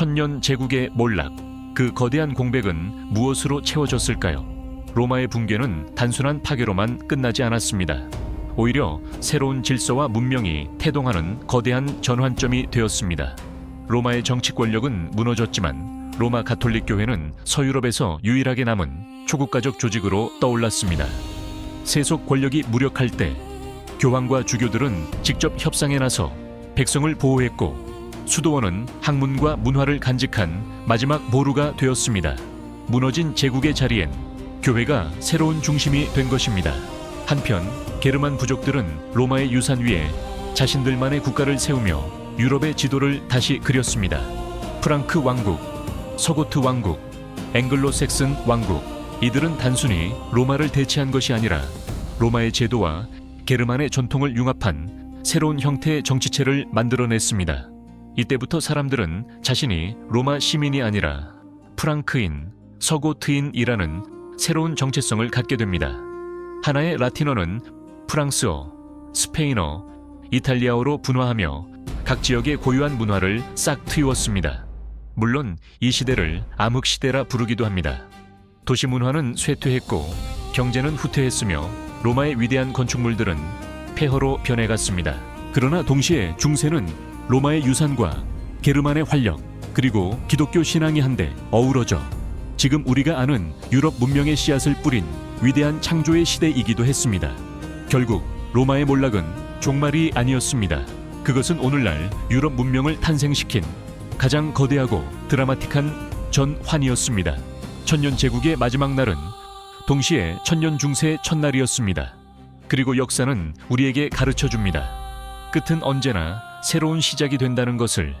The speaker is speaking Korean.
천년 제국의 몰락, 그 거대한 공백은 무엇으로 채워졌을까요? 로마의 붕괴는 단순한 파괴로만 끝나지 않았습니다. 오히려 새로운 질서와 문명이 태동하는 거대한 전환점이 되었습니다. 로마의 정치 권력은 무너졌지만 로마 가톨릭 교회는 서유럽에서 유일하게 남은 초국가적 조직으로 떠올랐습니다. 세속 권력이 무력할 때 교황과 주교들은 직접 협상에 나서 백성을 보호했고 수도원은 학문과 문화를 간직한 마지막 보루가 되었습니다. 무너진 제국의 자리엔 교회가 새로운 중심이 된 것입니다. 한편 게르만 부족들은 로마의 유산 위에 자신들만의 국가를 세우며 유럽의 지도를 다시 그렸습니다. 프랑크 왕국, 서고트 왕국, 앵글로색슨 왕국 이들은 단순히 로마를 대체한 것이 아니라 로마의 제도와 게르만의 전통을 융합한 새로운 형태의 정치체를 만들어냈습니다. 이때부터 사람들은 자신이 로마 시민이 아니라 프랑크인, 서고트인이라는 새로운 정체성을 갖게 됩니다. 하나의 라틴어는 프랑스어, 스페인어, 이탈리아어로 분화하며 각 지역의 고유한 문화를 싹 트이웠습니다. 물론 이 시대를 암흑 시대라 부르기도 합니다. 도시 문화는 쇠퇴했고 경제는 후퇴했으며 로마의 위대한 건축물들은 폐허로 변해갔습니다. 그러나 동시에 중세는 로마의 유산과 게르만의 활력 그리고 기독교 신앙이 한데 어우러져 지금 우리가 아는 유럽 문명의 씨앗을 뿌린 위대한 창조의 시대이기도 했습니다. 결국 로마의 몰락은 종말이 아니었습니다. 그것은 오늘날 유럽 문명을 탄생시킨 가장 거대하고 드라마틱한 전환이었습니다. 천년 제국의 마지막 날은 동시에 천년 중세의 첫날이었습니다. 그리고 역사는 우리에게 가르쳐 줍니다. 끝은 언제나 새로운 시작이 된다는 것을